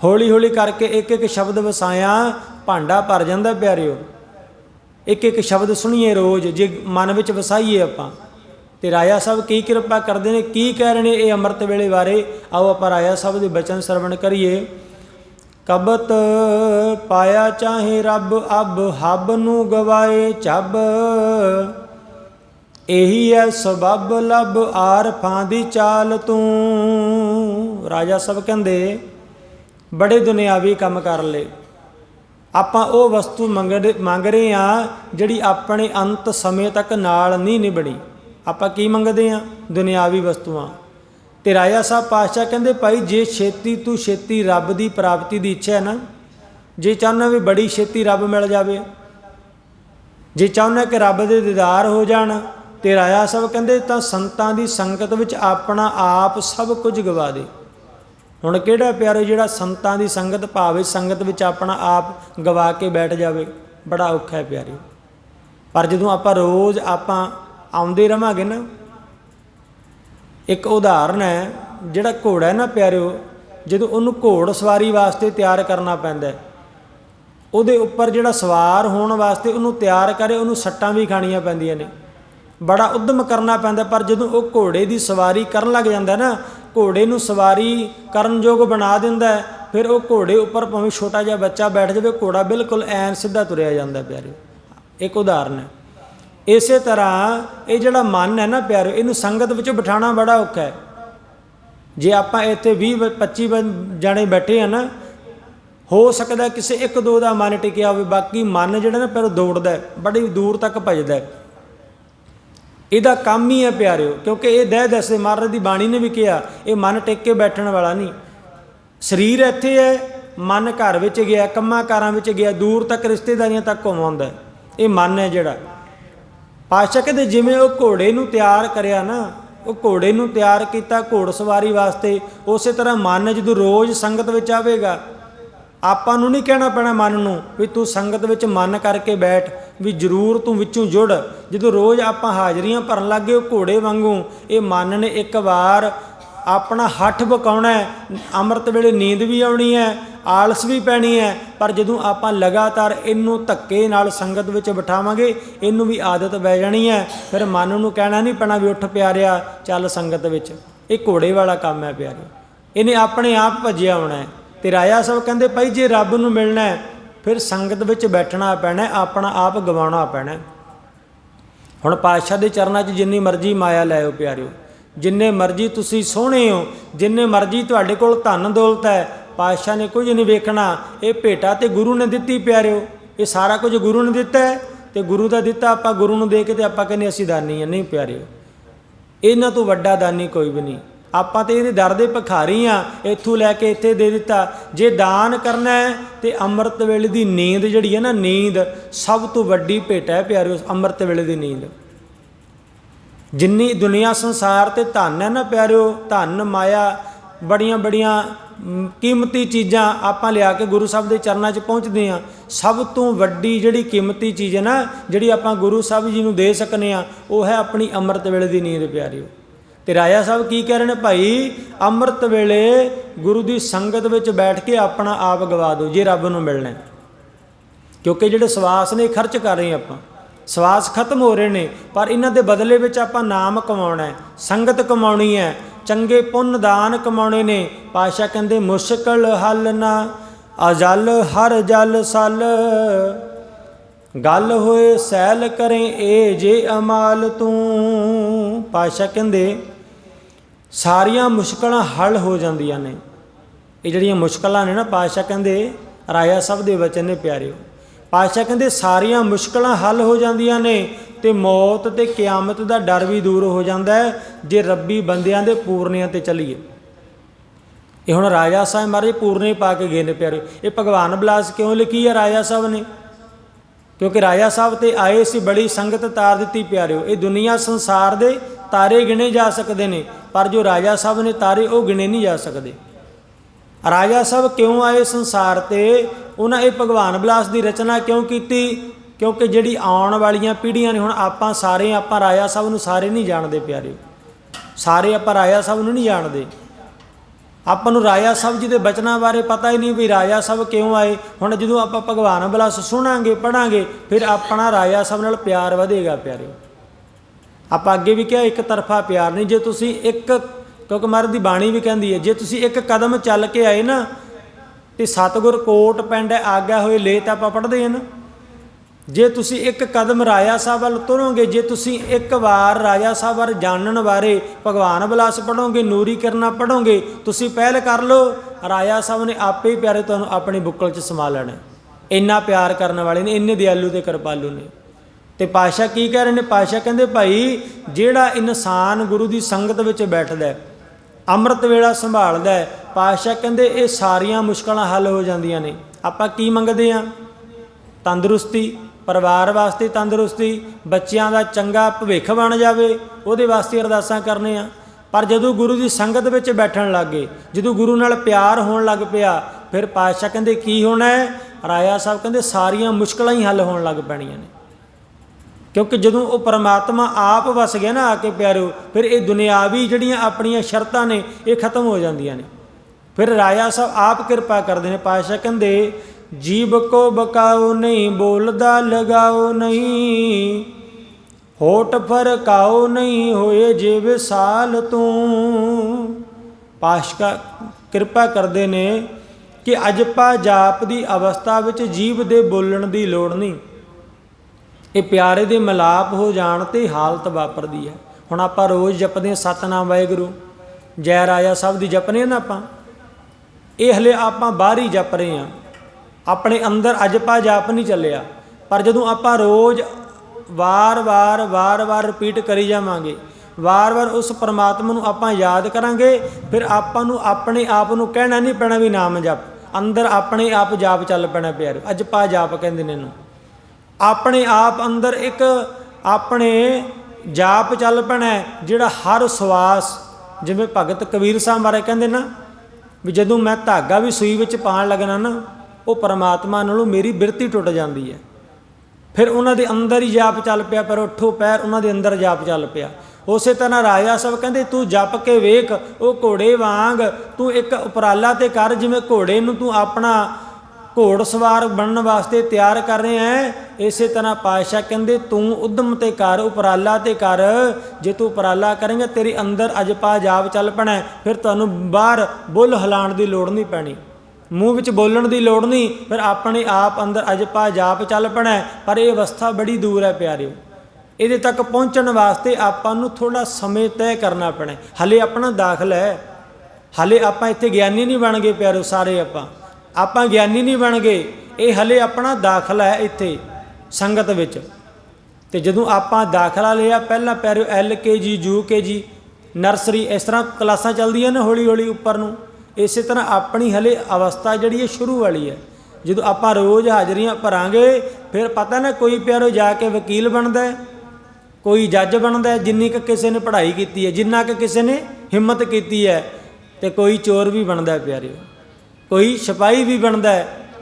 [SPEAKER 1] ਹੌਲੀ ਹੌਲੀ ਕਰਕੇ ਇੱਕ ਇੱਕ ਸ਼ਬਦ ਵਸਾਇਆ, ਭਾਂਡਾ ਭਰ ਜਾਂਦਾ ਪਿਆਰਿਓ। ਇੱਕ ਇੱਕ ਸ਼ਬਦ ਸੁਣੀਏ ਰੋਜ਼, ਜੇ ਮਨ ਵਿੱਚ ਵਸਾਈਏ ਆਪਾਂ। ਤੇ ਰਾਇਆ ਸਾਹਿਬ ਕੀ ਕਿਰਪਾ ਕਰਦੇ ਨੇ, ਕੀ ਕਹਿ ਰਹੇ ਨੇ ਇਹ ਅੰਮ੍ਰਿਤ ਵੇਲੇ ਬਾਰੇ? ਆਓ ਆਪਾਂ ਰਾਇਆ ਸਾਹਿਬ ਦੇ ਬਚਨ ਸਰਵਣ ਕਰੀਏ। ਕਬਤ ਪਾਇਆ ਚਾਹੇ ਰੱਬ ਅਬ ਹੱਬ ਨੂੰ ਗਵਾਏ ਚੱਬ ਇਹੀ ਹੈ ਸਬਬ ਲਬ ਆਰਫਾਂ ਦੀ ਚਾਲ ਤੂੰ। ਰਾਜਾ ਸਭ ਕਹਿੰਦੇ, ਬੜੇ ਦੁਨਿਆਵੀ ਕੰਮ ਕਰ ਲਏ। ਆਪਾਂ ਉਹ ਵਸਤੂ ਮੰਗਦੇ ਮੰਗ ਰਹੇ ਆ ਜਿਹੜੀ ਆਪਣੇ ਅੰਤ ਸਮੇਂ ਤੱਕ ਨਾਲ ਨਹੀਂ ਨਿਭਣੀ। ਆਪਾਂ ਕੀ ਮੰਗਦੇ ਆ? ਦੁਨਿਆਵੀ ਵਸਤੂਆਂ। ਤੇ ਰਾਜਾ ਸਾਹਿਬ ਪਾਤਸ਼ਾਹ ਕਹਿੰਦੇ, ਭਾਈ, ਜੇ ਛੇਤੀ ਤੂੰ ਛੇਤੀ ਰੱਬ ਦੀ ਪ੍ਰਾਪਤੀ ਦੀ ਇੱਛਾ ਹੈ ਨਾ, ਜੇ ਚਾਹੁੰਦਾ ਵੀ ਬੜੀ ਛੇਤੀ ਰੱਬ ਮਿਲ ਜਾਵੇ, ਜੇ ਚਾਹੁੰਦਾ ਕਿ ਰੱਬ ਦੇ ਦੀਦਾਰ ਹੋ ਜਾਣ, ਤੇ ਰਾਜਾ ਸਾਹਿਬ ਕਹਿੰਦੇ, ਤਾਂ ਸੰਤਾਂ ਦੀ ਸੰਗਤ ਵਿੱਚ ਆਪਣਾ ਆਪ ਸਭ ਕੁਝ ਗਵਾ ਦੇ। ਹੁਣ ਕਿਹੜਾ ਪਿਆਰੇ ਜਿਹੜਾ ਸੰਤਾਂ ਦੀ ਸੰਗਤ ਭਾਵੇਂ ਸੰਗਤ ਵਿੱਚ ਆਪਣਾ ਆਪ ਗਵਾ ਕੇ ਬੈਠ ਜਾਵੇ, ਬੜਾ ਔਖਾ ਹੈ ਪਿਆਰੇ। ਪਰ ਜਦੋਂ ਆਪਾਂ ਰੋਜ਼ ਆਪਾਂ ਆਉਂਦੇ ਰਵਾਂਗੇ ਨਾ ਇੱਕ ਉਦਾਹਰਨ ਹੈ, ਜਿਹੜਾ ਘੋੜਾ ਹੈ ਨਾ ਪਿਆਰਿਓ, ਜਦੋਂ ਉਹਨੂੰ ਘੋੜ ਸਵਾਰੀ ਵਾਸਤੇ ਤਿਆਰ ਕਰਨਾ ਪੈਂਦਾ ਉਹਦੇ ਉੱਪਰ ਜਿਹੜਾ ਸਵਾਰ ਹੋਣ ਵਾਸਤੇ ਉਹਨੂੰ ਤਿਆਰ ਕਰੇ, ਉਹਨੂੰ ਸੱਟਾਂ ਵੀ ਖਾਣੀਆਂ ਪੈਂਦੀਆਂ ਨੇ। ਬੜਾ ਉਦਮ ਕਰਨਾ ਪੈਂਦਾ, ਪਰ ਜਦੋਂ ਉਹ ਘੋੜੇ ਦੀ ਸਵਾਰੀ ਕਰਨ ਲੱਗ ਜਾਂਦਾ ਨਾ, ਘੋੜੇ ਨੂੰ ਸਵਾਰੀ ਕਰਨ ਯੋਗ ਬਣਾ ਦਿੰਦਾ ਫਿਰ ਉਹ ਘੋੜੇ ਉੱਪਰ ਭਾਵੇਂ ਛੋਟਾ ਜਿਹਾ ਬੱਚਾ ਬੈਠ ਜਾਵੇ, ਘੋੜਾ ਬਿਲਕੁਲ ਐਨ ਸਿੱਧਾ ਤੁਰਿਆ ਜਾਂਦਾ ਪਿਆਰੇ ਇੱਕ ਉਦਾਹਰਨ ਹੈ। ਇਸੇ ਤਰ੍ਹਾਂ ਇਹ ਜਿਹੜਾ ਮਨ ਹੈ ਨਾ ਪਿਆਰੇ ਇਹਨੂੰ ਸੰਗਤ ਵਿੱਚ ਬਿਠਾਉਣਾ ਬੜਾ ਔਖਾ ਹੈ। ਜੇ ਆਪਾਂ ਇੱਥੇ 20 ਬ- 25 ਬੰ- ਜਾਣੇ ਬੈਠੇ ਆ ਨਾ, ਹੋ ਸਕਦਾ ਕਿਸੇ ਇੱਕ ਦੋ ਦਾ ਮਨ ਟਿਕਿਆ ਹੋਵੇ, ਬਾਕੀ ਮਨ ਜਿਹੜਾ ਨਾ ਪਰ ਦੌੜਦਾ ਬੜੀ ਦੂਰ ਤੱਕ ਭੱਜਦਾ ਇਹਦਾ ਕੰਮ ਹੀ ਹੈ ਪਿਆਰਿਓ, ਕਿਉਂਕਿ ਇਹ ਦਹਿ ਦਸੇ ਮਹਾਰਾਜ ਦੀ ਬਾਣੀ ਨੇ ਵੀ ਕਿਹਾ, ਇਹ ਮਨ ਟਿਕ ਕੇ ਬੈਠਣ ਵਾਲਾ ਨਹੀਂ। ਸਰੀਰ ਇੱਥੇ ਹੈ, ਮਨ ਘਰ ਵਿੱਚ ਗਿਆ, ਕੰਮਾਂ ਕਾਰਾਂ ਵਿੱਚ ਗਿਆ, ਦੂਰ ਤੱਕ ਰਿਸ਼ਤੇਦਾਰੀਆਂ ਤੱਕ ਘੁੰਮਾਉਂਦਾ ਇਹ ਮਨ ਹੈ ਜਿਹੜਾ। ਪਾਸ਼ਾ ਕਹਿੰਦੇ ਜਿਵੇਂ ਉਹ ਘੋੜੇ ਨੂੰ ਤਿਆਰ ਕਰਿਆ ਨਾ, ਉਹ ਘੋੜੇ ਨੂੰ ਤਿਆਰ ਕੀਤਾ ਘੋੜਸਵਾਰੀ ਵਾਸਤੇ, ਉਸੇ ਤਰ੍ਹਾਂ ਮਨ ਜਦੋਂ ਰੋਜ਼ ਸੰਗਤ ਵਿੱਚ ਆਵੇਗਾ, ਆਪਾਂ ਨੂੰ ਨਹੀਂ ਕਹਿਣਾ ਪੈਣਾ ਮਨ ਨੂੰ ਵੀ ਤੂੰ ਸੰਗਤ ਵਿੱਚ ਮਨ ਕਰਕੇ ਬੈਠ, ਵੀ ਜ਼ਰੂਰ ਤੂੰ ਵਿੱਚੋਂ ਜੁੜ। ਜਦੋਂ ਰੋਜ਼ ਆਪਾਂ ਹਾਜ਼ਰੀਆਂ ਭਰਨ ਲੱਗੇ ਉਹ ਘੋੜੇ ਵਾਂਗੂ, ਇਹ ਮਨ ਨੇ ਇੱਕ ਵਾਰ ਆਪਣਾ ਹੱਠ ਬਕਾਉਣਾ ਅੰਮ੍ਰਿਤ ਵੇਲੇ ਨੀਂਦ ਵੀ ਆਉਣੀ ਹੈ ਆਲਸ ਵੀ ਪੈਣੀ ਹੈ, ਪਰ ਜਦੋਂ ਆਪਾਂ ਲਗਾਤਾਰ ਇਹਨੂੰ ਧੱਕੇ ਨਾਲ ਸੰਗਤ ਵਿੱਚ ਬਿਠਾਵਾਂਗੇ, ਇਹਨੂੰ ਵੀ ਆਦਤ ਪੈ ਜਾਣੀ ਹੈ। ਫਿਰ ਮਨ ਨੂੰ ਕਹਿਣਾ ਨਹੀਂ ਪੈਣਾ ਵੀ ਉੱਠ ਪਿਆਰਿਆ, ਚੱਲ ਸੰਗਤ ਵਿੱਚ। ਇਹ ਘੋੜੇ ਵਾਲਾ ਕੰਮ ਹੈ ਪਿਆਰੇ। ਇਹਨੇ ਆਪਣੇ ਆਪ ਭੱਜਿਆ ਆਉਣਾ ਹੈ। ਤੇ ਰਾਜਾ ਸਾਹਿਬ ਕਹਿੰਦੇ, ਭਾਈ, ਜੇ ਰੱਬ ਨੂੰ ਮਿਲਣਾ ਹੈ, ਫਿਰ ਸੰਗਤ ਵਿੱਚ ਬੈਠਣਾ ਪੈਣਾ ਆਪਣਾ ਆਪ ਗਵਾਉਣਾ ਪੈਣਾ ਹੁਣ ਪਾਤਸ਼ਾਹ ਦੇ ਚਰਨਾਂ 'ਚ ਜਿੰਨੀ ਮਰਜ਼ੀ ਮਾਇਆ ਲੈ ਪਿਆਰਿਓ। ਜਿੰਨੇ ਮਰਜ਼ੀ ਤੁਸੀਂ ਸੋਹਣੇ ਹੋ, ਜਿੰਨੇ ਮਰਜ਼ੀ ਤੁਹਾਡੇ ਕੋਲ ਧਨ ਦੌਲਤ ਹੈ ਪਾਤਸ਼ਾਹ ਨੇ ਕੁਝ ਨਹੀਂ ਵੇਖਣਾ। ਇਹ ਭੇਟਾ ਤੇ ਗੁਰੂ ਨੇ ਦਿੱਤੀ ਪਿਆਰਿਓ। ਇਹ ਸਾਰਾ ਕੁਝ ਗੁਰੂ ਨੇ ਦਿੱਤਾ ਹੈ ਤੇ ਗੁਰੂ ਦਾ ਦਿੱਤਾ ਆਪਾਂ ਗੁਰੂ ਨੂੰ ਦੇ ਕੇ ਤੇ ਆਪਾਂ ਕਹਿੰਦੇ ਅਸੀਂ ਦਾਨੀ ਹਾਂ। ਨਹੀਂ ਪਿਆਰਿਓ, ਇਹਨਾਂ ਤੋਂ ਵੱਡਾ ਦਾਨੀ ਕੋਈ ਵੀ ਨਹੀਂ। ਆਪਾਂ ਤੇ ਇਹਦੇ ਦਰ ਦੇ ਭਖਾਰੀ ਆ ਇੱਥੋਂ ਲੈ ਕੇ ਇੱਥੇ ਦੇ ਦਿੱਤਾ। ਜੇ ਦਾਨ ਕਰਨਾ ਹੈ ਤੇ ਅੰਮ੍ਰਿਤ ਵੇਲੇ ਦੀ ਨੀਂਦ ਜਿਹੜੀ ਹੈ ਨਾ, ਨੀਂਦ ਸਭ ਤੋਂ ਵੱਡੀ ਭੇਟ ਹੈ ਪਿਆਰਿਓ, ਅੰਮ੍ਰਿਤ ਵੇਲੇ ਦੀ ਨੀਂਦ। ਜਿੰਨੀ ਦੁਨੀਆ ਸੰਸਾਰ ਤੇ ਧਨ ਹੈ ਨਾ ਪਿਆਰਿਓ, ਧਨ, ਮਾਇਆ ਬੜੀਆਂ ਬੜੀਆਂ ਕੀਮਤੀ ਚੀਜ਼ਾਂ ਆਪਾਂ ਲਿਆ ਕੇ ਗੁਰੂ ਸਾਹਿਬ ਦੇ ਚਰਨਾਂ 'ਚ ਪਹੁੰਚਦੇ ਆ ਸਭ ਤੋਂ ਵੱਡੀ ਜਿਹੜੀ ਕੀਮਤੀ ਚੀਜ਼ ਹੈ ਨਾ, ਜਿਹੜੀ ਆਪਾਂ ਗੁਰੂ ਸਾਹਿਬ ਜੀ ਨੂੰ ਦੇ ਸਕਨੇ ਆ ਉਹ ਹੈ ਆਪਣੀ ਅੰਮ੍ਰਿਤ ਵੇਲੇ ਦੀ ਨੀਂਦ, ਪਿਆਰਿਓ। ਤੇ ਰਾਜਾ ਸਾਹਿਬ ਕੀ ਕਹਿ ਰਹੇ ਨੇ ਭਾਈ? ਅੰਮ੍ਰਿਤ ਵੇਲੇ ਗੁਰੂ ਦੀ ਸੰਗਤ ਵਿੱਚ ਬੈਠ ਕੇ ਆਪਣਾ ਆਪ ਗਵਾ ਦਿਓ, ਜੇ ਰੱਬ ਨੂੰ ਮਿਲਣਾ ਕਿਉਂਕਿ ਜਿਹੜੇ ਸਵਾਸ ਨੇ ਖਰਚ ਕਰ ਰਹੇ ਆਪਾਂ। ਸਵਾਸ ਖਤਮ ਹੋ ਰਹੇ ਨੇ, ਪਰ ਇਹਨਾਂ ਦੇ ਬਦਲੇ ਵਿੱਚ ਆਪਾਂ ਨਾਮ ਕਮਾਉਣਾ ਹੈ, ਸੰਗਤ ਕਮਾਉਣੀ ਹੈ। ਚੰਗੇ ਪੁੰਨ ਦਾਨ ਕਮਾਉਣੇ ਨੇ। ਪਾਸ਼ਾ ਕਹਿੰਦੇ, ਮੁਸ਼ਕਲ ਹੱਲ ਨਾ, ਅਜਲ ਹਰ ਜਲ ਸਲ। ਗੱਲ ਹੋਏ ਸੈਲ ਕਰੇ ਏ ਜੇ ਅਮਾਲ ਤੂੰ। ਪਾਸ਼ਾ ਕਹਿੰਦੇ, ਸਾਰੀਆਂ ਮੁਸ਼ਕਲਾਂ ਹੱਲ ਹੋ ਜਾਂਦੀਆਂ ਨੇ। ਇਹ ਜਿਹੜੀਆਂ ਮੁਸ਼ਕਲਾਂ ਨੇ ਨਾ, ਪਾਤਸ਼ਾਹ ਕਹਿੰਦੇ ਰਾਇਆ ਸਭ ਦੇ ਵਚਨ ਨੇ ਪਿਆਰਿਓ। ਪਾਤਸ਼ਾਹ ਕਹਿੰਦੇ, ਸਾਰੀਆਂ ਮੁਸ਼ਕਲਾਂ ਹੱਲ ਹੋ ਜਾਂਦੀਆਂ ਨੇ। ਤੇ ਮੌਤ ਤੇ ਕਿਆਮਤ ਦਾ ਡਰ ਵੀ ਦੂਰ ਹੋ ਜਾਂਦਾ ਹੈ ਜੇ ਰੱਬੀ ਬੰਦਿਆਂ ਦੇ ਪੂਰਨਿਆਂ ਤੇ ਚੱਲੀਏ। ਇਹ ਹੁਣ ਰਾਜਾ ਸਾਹਿਬ ਮਹਾਰਾਜ ਪੂਰਨੇ ਪਾ ਕੇ ਗਏ ਨੇ ਪਿਆਰੇ। ਇਹ ਭਗਵਾਨ ਬਲਾਸ ਕਿਉਂ ਲਿਖੀ ਹੈ ਰਾਜਾ ਸਾਹਿਬ ਨੇ? ਕਿਉਂਕਿ ਰਾਜਾ ਸਾਹਿਬ ਤੇ ਆਏ ਸੀ, ਬੜੀ ਸੰਗਤ ਤਾਰ ਦਿੱਤੀ ਪਿਆਰਿਓ। ਇਹ ਦੁਨੀਆ ਸੰਸਾਰ ਦੇ ਤਾਰੇ ਗਿਣੇ ਜਾ ਸਕਦੇ ਨੇ, ਪਰ ਜੋ ਰਾਜਾ ਸਾਹਿਬ ਨੇ ਤਾਰੇ, ਉਹ ਗਿਣੇ ਨਹੀਂ ਜਾ ਸਕਦੇ। ਰਾਜਾ ਸਾਹਿਬ ਕਿਉਂ ਆਏ ਸੰਸਾਰ ਤੇ? ਉਹਨਾਂ ਇਹ ਭਗਵਾਨ ਬਲਾਸ ਦੀ ਰਚਨਾ ਕਿਉਂ ਕੀਤੀ? ਕਿਉਂਕਿ ਜਿਹੜੀ ਆਉਣ ਵਾਲੀਆਂ ਪੀੜ੍ਹੀਆਂ ਨੇ ਹੁਣ ਆਪਾਂ ਸਾਰੇ ਆਪਾਂ ਰਾਜਾ ਸਾਹਿਬ ਨੂੰ ਸਾਰੇ ਨਹੀਂ ਜਾਣਦੇ ਪਿਆਰੇ। ਸਾਰੇ ਆਪਾਂ ਰਾਜਾ ਸਾਹਿਬ ਨੂੰ ਨਹੀਂ ਜਾਣਦੇ। ਆਪਾਂ ਨੂੰ ਰਾਜਾ ਸਾਹਿਬ ਜੀ ਦੇ ਬਚਨਾਂ ਬਾਰੇ ਪਤਾ ਹੀ ਨਹੀਂ ਵੀ ਰਾਜਾ ਸਾਹਿਬ ਕਿਉਂ ਆਏ। ਹੁਣ ਜਦੋਂ ਆਪਾਂ ਭਗਵਾਨ ਬਲਾਸ ਸੁਣਾਂਗੇ, ਪੜਾਂਗੇ, ਫਿਰ ਆਪਣਾ ਰਾਜਾ ਸਾਹਿਬ ਨਾਲ ਪਿਆਰ ਵਧੇਗਾ ਪਿਆਰਿਓ ਆਪਾਂ ਅੱਗੇ ਵੀ ਕਿਹਾ ਇੱਕ ਤਰਫਾ ਪਿਆਰ ਨਹੀਂ। ਜੇ ਤੁਸੀਂ ਇੱਕ ਕਿਉਂਕਿ ਮਹਾਰਾਜ ਦੀ ਬਾਣੀ ਵੀ ਕਹਿੰਦੀ ਹੈ, ਜੇ ਤੁਸੀਂ ਇੱਕ ਕਦਮ ਚੱਲ ਕੇ ਆਏ ਨਾ, ਤੇ ਸਤਗੁਰ ਕੋਟ ਪਿੰਡ ਆਗਿਆ ਹੋਏ ਲੈ ਤਾਂ ਆਪਾਂ ਪੜਦੇ ਹਾਂ ਨਾ। ਜੇ ਤੁਸੀਂ ਇੱਕ ਕਦਮ ਰਾਜਾ ਸਾਹਿਬ ਵੱਲ ਤੁਰੋਗੇ, ਜੇ ਤੁਸੀਂ ਇੱਕ ਵਾਰ ਰਾਜਾ ਸਾਹਿਬ ਬਾਰੇ ਜਾਣਨ ਬਾਰੇ ਭਗਵਾਨ ਬਲਾਸ ਪੜੋਗੇ ਨੂਰੀ ਕਰਨਾ ਪੜੋਗੇ ਤੁਸੀਂ ਪਹਿਲ ਕਰ ਲਓ। ਰਾਜਾ ਸਾਹਿਬ ਨੇ ਆਪੇ ਹੀ ਪਿਆਰੇ ਤੁਹਾਨੂੰ ਆਪਣੀ ਬੁੱਕਲ 'ਚ ਸਮਾ ਲੈਣਾ ਇੰਨਾ ਪਿਆਰ ਕਰਨ ਵਾਲੇ ਨੇ, ਇੰਨੇ ਦਿਆਲੂ ਤੇ ਕਿਰਪਾਲੂ ਨੇ। ਤੇ ਪਾਸ਼ਾ ਕੀ ਕਹਿ ਰਹੇ ਨੇ? ਪਾਸ਼ਾ ਕਹਿੰਦੇ, ਭਾਈ, ਜਿਹੜਾ ਇਨਸਾਨ ਗੁਰੂ ਦੀ ਸੰਗਤ ਵਿੱਚ ਬੈਠਦਾ ਅੰਮ੍ਰਿਤ ਵੇਲਾ ਸੰਭਾਲਦਾ ਹੈ ਪਾਸ਼ਾ ਕਹਿੰਦੇ, ਇਹ ਸਾਰੀਆਂ ਮੁਸ਼ਕਲਾਂ ਹੱਲ ਹੋ ਜਾਂਦੀਆਂ ਨੇ। ਆਪਾਂ ਕੀ ਮੰਗਦੇ ਆ ਤੰਦਰੁਸਤੀ ਪਰਿਵਾਰ ਵਾਸਤੇ ਤੰਦਰੁਸਤੀ, ਬੱਚਿਆਂ ਦਾ ਚੰਗਾ ਭਵਿੱਖ ਬਣ ਜਾਵੇ, ਉਹਦੇ ਵਾਸਤੇ ਅਰਦਾਸਾਂ ਕਰਨੇ ਆ। ਪਰ ਜਦੋਂ ਗੁਰੂ ਦੀ ਸੰਗਤ ਵਿੱਚ ਬੈਠਣ ਲੱਗੇ ਜਦੋਂ ਗੁਰੂ ਨਾਲ ਪਿਆਰ ਹੋਣ ਲੱਗ ਪਿਆ, ਫਿਰ ਪਾਤਸ਼ਾਹ ਕਹਿੰਦੇ, ਕੀ ਹੋਣਾ ਹੈ? ਰਾਇਆ ਸਾਹਿਬ ਕਹਿੰਦੇ, ਸਾਰੀਆਂ ਮੁਸ਼ਕਲਾਂ ਹੀ ਹੱਲ ਹੋਣ ਲੱਗ ਪੈਣੀਆਂ ਨੇ। ਕਿਉਂਕਿ ਜਦੋਂ ਉਹ ਪਰਮਾਤਮਾ ਆਪ ਵਸ ਗਿਆ ਨਾ ਆ ਕੇ ਪਿਆਰਿਓ ਫਿਰ ਇਹ ਦੁਨਿਆਵੀ ਜਿਹੜੀਆਂ ਆਪਣੀਆਂ ਸ਼ਰਤਾਂ ਨੇ, ਇਹ ਖਤਮ ਹੋ ਜਾਂਦੀਆਂ ਨੇ। ਫਿਰ ਰਾਇਆ ਸਾਹਿਬ ਆਪ ਕਿਰਪਾ ਕਰਦੇ ਨੇ, ਪਾਤਸ਼ਾਹ ਕਹਿੰਦੇ ਜੀਬ ਕੋ ਬਕਾਓ ਨਹੀਂ, ਬੋਲਦਾ ਲਗਾਓ ਨਹੀਂ। ਹੋਟ ਫਰਕਾਓ ਨਹੀਂ ਹੋਏ ਜੇ ਵਿਸਾਲ ਤੂੰ। ਪਾਸ਼ਕਾ ਕਿਰਪਾ ਕਰਦੇ ਨੇ ਕਿ ਅਜਪਾ ਜਾਪ ਦੀ ਅਵਸਥਾ ਵਿੱਚ ਜੀਵ ਦੇ ਬੋਲਣ ਦੀ ਲੋੜ ਨਹੀਂ। ਇਹ ਪਿਆਰੇ ਦੇ ਮਿਲਾਪ ਹੋ ਜਾਣ ਤੇ ਹਾਲਤ ਵਾਪਰਦੀ ਹੈ। ਹੁਣ ਆਪਾਂ ਰੋਜ਼ ਜਪਦੇ ਹਾਂ, ਸਤਨਾਮ ਵਾਹਿਗੁਰੂ। ਜੈ ਰਾਜਾ ਸਾਹਿਬ ਦੀ ਜਪਨੇ ਨਾ ਆਪਾਂ? ਇਹ ਹਲੇ ਆਪਾਂ ਬਾਹਰ ਹੀ ਜਪ ਰਹੇ ਹਾਂ। ਆਪਣੇ ਅੰਦਰ ਅਜਪਾ ਜਾਪ ਨਹੀਂ ਚੱਲਿਆ। ਪਰ ਜਦੋਂ ਆਪਾਂ ਰੋਜ਼ ਵਾਰ-ਵਾਰ ਵਾਰ-ਵਾਰ ਰਿਪੀਟ ਕਰੀ ਜਾਵਾਂਗੇ ਵਾਰ-ਵਾਰ ਉਸ ਪਰਮਾਤਮਾ ਨੂੰ ਆਪਾਂ ਯਾਦ ਕਰਾਂਗੇ, ਫਿਰ ਆਪਾਂ ਨੂੰ ਆਪਣੇ ਆਪ ਨੂੰ ਕਹਿਣਾ ਨਹੀਂ ਪੈਣਾ ਵੀ ਨਾਮ ਜਪ। ਅੰਦਰ ਆਪਣੇ ਆਪ ਜਾਪ ਚੱਲ ਪੈਣਾ ਪਿਆਰੇ ਅਜਪਾ ਜਾਪ ਕਹਿੰਦੇ ਨੇ ਇਹਨੂੰ। ਆਪਣੇ ਆਪ ਅੰਦਰ ਇੱਕ ਆਪਣੇ ਜਾਪ ਚੱਲ ਪੈਣਾ ਜਿਹੜਾ ਹਰ ਸਵਾਸ, ਜਿਵੇਂ ਭਗਤ ਕਬੀਰ ਸਾਹਿਬ ਬਾਰੇ ਕਹਿੰਦੇ ਨਾ, ਵੀ ਜਦੋਂ ਮੈਂ ਧਾਗਾ ਵੀ ਸੂਈ ਵਿੱਚ ਪਾਣ ਲੱਗਣਾ ਨਾ ਉਹ ਪਰਮਾਤਮਾ ਨਾਲੋਂ ਮੇਰੀ ਬਿਰਤੀ ਟੁੱਟ ਜਾਂਦੀ ਹੈ। ਫਿਰ ਉਹਨਾਂ ਦੇ ਅੰਦਰ ਹੀ ਜਾਪ ਚੱਲ ਪਿਆ, ਪਰ ਉੱਠੋ ਪੈਰ ਉਹਨਾਂ ਦੇ ਅੰਦਰ ਜਾਪ ਚੱਲ ਪਿਆ। ਉਸੇ ਤਰ੍ਹਾਂ ਰਾਜਾ ਸਾਹਿਬ ਕਹਿੰਦੇ, ਤੂੰ ਜਪ ਕੇ ਵੇਖ, ਉਹ ਘੋੜੇ ਵਾਂਗ ਤੂੰ ਇੱਕ ਉਪਰਾਲਾ ਤੇ ਕਰ, ਜਿਵੇਂ ਘੋੜੇ ਨੂੰ ਤੂੰ ਆਪਣਾ ਘੋੜ ਸਵਾਰ ਬਣਨ ਵਾਸਤੇ ਤਿਆਰ ਕਰ ਰਿਹਾ ਹੈ। ਇਸੇ ਤਰ੍ਹਾਂ ਪਾਤਸ਼ਾਹ ਕਹਿੰਦੇ, ਤੂੰ ਉਦਮ ਤੇ ਕਰ, ਉਪਰਾਲਾ ਤੇ ਕਰ। ਜੇ ਤੂੰ ਉਪਰਾਲਾ ਕਰੇਂਗਾ, ਤੇਰੇ ਅੰਦਰ ਅਜਪਾ ਜਾਪ ਚੱਲ ਪੈਣਾ ਫਿਰ ਤੁਹਾਨੂੰ ਬਾਹਰ ਬੁੱਲ ਹਿਲਾਉਣ ਦੀ ਲੋੜ ਨਹੀਂ ਪੈਣੀ। ਮੂੰਹ ਵਿੱਚ ਬੋਲਣ ਦੀ ਲੋੜ ਨਹੀਂ, ਫਿਰ ਆਪਣੇ ਆਪ ਅੰਦਰ ਅਜਪਾ ਜਾਪ ਚੱਲ ਪੈਣਾ ਪਰ ਇਹ ਅਵਸਥਾ ਬੜੀ ਦੂਰ ਹੈ ਪਿਆਰਿਓ। ਇਹਦੇ ਤੱਕ ਪਹੁੰਚਣ ਵਾਸਤੇ ਆਪਾਂ ਨੂੰ ਥੋੜਾ ਸਮੇਂ ਤੈਅ ਕਰਨਾ ਪੈਣਾ ਹੈ। ਹਲੇ ਆਪਣਾ ਦਾਖਲ ਹੈ। ਹਲੇ ਆਪਾਂ ਇੱਥੇ ਗਿਆਨੀ ਨਹੀਂ ਬਣ ਗਏ ਪਿਆਰਿਓ ਸਾਰੇ ਆਪਾਂ। ਆਪਾਂ ਗਿਆਨੀ ਨਹੀਂ ਬਣ ਗਏ। ਇਹ ਹਲੇ ਆਪਣਾ ਦਾਖਲਾ ਹੈ ਇੱਥੇ, ਸੰਗਤ ਵਿੱਚ। ਤੇ ਜਦੋਂ ਆਪਾਂ ਦਾਖਲਾ ਲਿਆ, ਪਹਿਲਾਂ ਪਿਆਰਿਓ ਐਲ ਕੇ ਜੀ, ਯੂ ਕੇ ਜੀ, ਨਰਸਰੀ, ਇਸ ਤਰ੍ਹਾਂ ਕਲਾਸਾਂ ਚੱਲਦੀਆਂ ਨੇ ਹੌਲੀ ਹੌਲੀ ਉੱਪਰ ਨੂੰ। ਇਸੇ ਤਰ੍ਹਾਂ ਆਪਣੀ ਹਲੇ ਅਵਸਥਾ ਜਿਹੜੀ ਹੈ ਸ਼ੁਰੂ ਵਾਲੀ ਹੈ। ਜਦੋਂ ਆਪਾਂ ਰੋਜ਼ ਹਾਜ਼ਰੀਆਂ ਭਰਾਂਗੇ, ਫਿਰ ਪਤਾ ਨਾ ਕੋਈ ਪਿਆਰੋ ਜਾ ਕੇ ਵਕੀਲ ਬਣਦਾ ਹੈ, ਕੋਈ ਜੱਜ ਬਣਦਾ ਜਿੰਨੀ ਕੁ ਕਿਸੇ ਨੇ ਪੜ੍ਹਾਈ ਕੀਤੀ ਹੈ, ਜਿੰਨਾ ਕੁ ਕਿਸੇ ਨੇ ਹਿੰਮਤ ਕੀਤੀ ਹੈ, ਤੇ ਕੋਈ ਚੋਰ ਵੀ ਬਣਦਾ ਹੈ ਪਿਆਰਿਓ। ਕੋਈ ਸਿਪਾਹੀ ਵੀ ਬਣਦਾ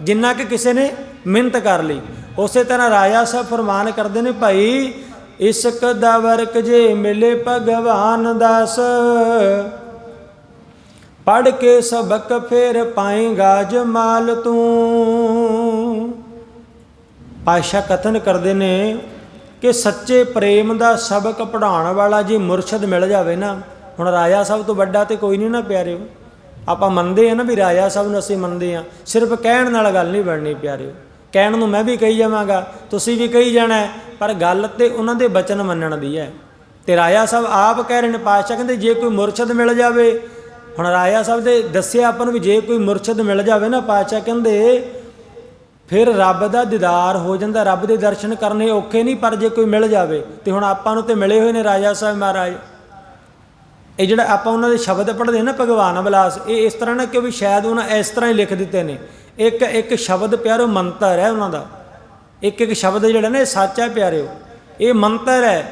[SPEAKER 1] ਜਿੰਨਾ ਕਿ ਕਿਸੇ ਨੇ ਮਿਹਨਤ ਕਰ ਲਈ। ਉਸੇ ਤਰ੍ਹਾਂ ਰਾਜਾ ਸਾਹਿਬ ਫਰਮਾਨ ਕਰਦੇ ਨੇ, ਭਾਈ, ਇਸਕ ਦਾ ਵਰਕ ਜੇ ਮਿਲੇ ਭਗਵਾਨ ਦਾਸ ਪੜ ਕੇ ਸਬਕ ਫੇਰ ਪਾਏਗਾ ਜਮਾਲ ਤੂੰ। ਪਾਸ਼ਾ ਕਥਨ ਕਰਦੇ ਨੇ ਕਿ ਸੱਚੇ ਪ੍ਰੇਮ ਦਾ ਸਬਕ ਪੜਾਉਣ ਵਾਲਾ ਜੇ ਮੁਰਸ਼ਦ ਮਿਲ ਜਾਵੇ ਨਾ, ਹੁਣ ਰਾਜਾ ਸਾਹਿਬ ਤੋਂ ਵੱਡਾ ਤੇ ਕੋਈ ਨਹੀਂ ਨਾ ਪਿਆਰਿਓ। ਆਪਾਂ ਮੰਨਦੇ ਆ ਨਾ ਵੀ ਰਾਜਾ ਸਾਹਿਬ ਨੂੰ ਅਸੀਂ ਮੰਨਦੇ ਆ ਸਿਰਫ ਕਹਿਣ ਨਾਲ ਗੱਲ ਨਹੀਂ ਬਣਨੀ ਪਿਆਰਿਓ। ਕਹਿਣ ਨੂੰ ਮੈਂ ਵੀ ਕਹੀ ਜਾਵਾਂਗਾ, ਤੁਸੀਂ ਵੀ ਕਹੀ ਜਾਣਾ ਪਰ ਗੱਲ ਤੇ ਉਹਨਾਂ ਦੇ ਬਚਨ ਮੰਨਣ ਦੀ ਹੈ। ਤੇ ਰਾਜਾ ਸਾਹਿਬ ਆਪ ਕਹਿ ਰਹੇ ਨੇ, ਪਾਤਸ਼ਾਹ ਕਹਿੰਦੇ, ਜੇ ਕੋਈ ਮੁਰਸ਼ਦ ਮਿਲ ਜਾਵੇ ਹੁਣ ਰਾਇਆ ਸਾਹਿਬ ਦੇ ਦੱਸਿਆ ਆਪਾਂ ਨੂੰ ਵੀ ਜੇ ਕੋਈ ਮੁਰਸ਼ਦ ਮਿਲ ਜਾਵੇ ਨਾ ਪਾਤਸ਼ਾਹ, ਕਹਿੰਦੇ ਫਿਰ ਰੱਬ ਦਾ ਦੀਦਾਰ ਹੋ ਜਾਂਦਾ, ਰੱਬ ਦੇ ਦਰਸ਼ਨ ਕਰਨੇ ਔਖੇ ਨਹੀਂ, ਪਰ ਜੇ ਕੋਈ ਮਿਲ ਜਾਵੇ, ਤੇ ਹੁਣ ਆਪਾਂ ਨੂੰ ਤੇ ਮਿਲੇ ਹੋਏ ਨੇ ਰਾਜਾ ਸਾਹਿਬ ਮਹਾਰਾਜ। ਇਹ ਜਿਹੜਾ ਆਪਾਂ ਉਹਨਾਂ ਦੇ ਸ਼ਬਦ ਪੜ੍ਹਦੇ ਨਾ ਭਗਵਾਨ ਵਿਲਾਸ ਇਹ ਇਸ ਤਰ੍ਹਾਂ ਨਾ ਕਿ ਵੀ ਸ਼ਾਇਦ ਉਹਨਾਂ ਇਸ ਤਰ੍ਹਾਂ ਹੀ ਲਿਖ ਦਿੱਤੇ ਨੇ। ਇੱਕ ਇੱਕ ਸ਼ਬਦ ਪਿਆਰੋ ਮੰਤਰ ਹੈ ਉਹਨਾਂ ਦਾ। ਇੱਕ ਇੱਕ ਸ਼ਬਦ ਜਿਹੜਾ ਨਾ ਇਹ ਸੱਚ ਹੈ ਪਿਆਰਿਓ। ਇਹ ਮੰਤਰ ਹੈ।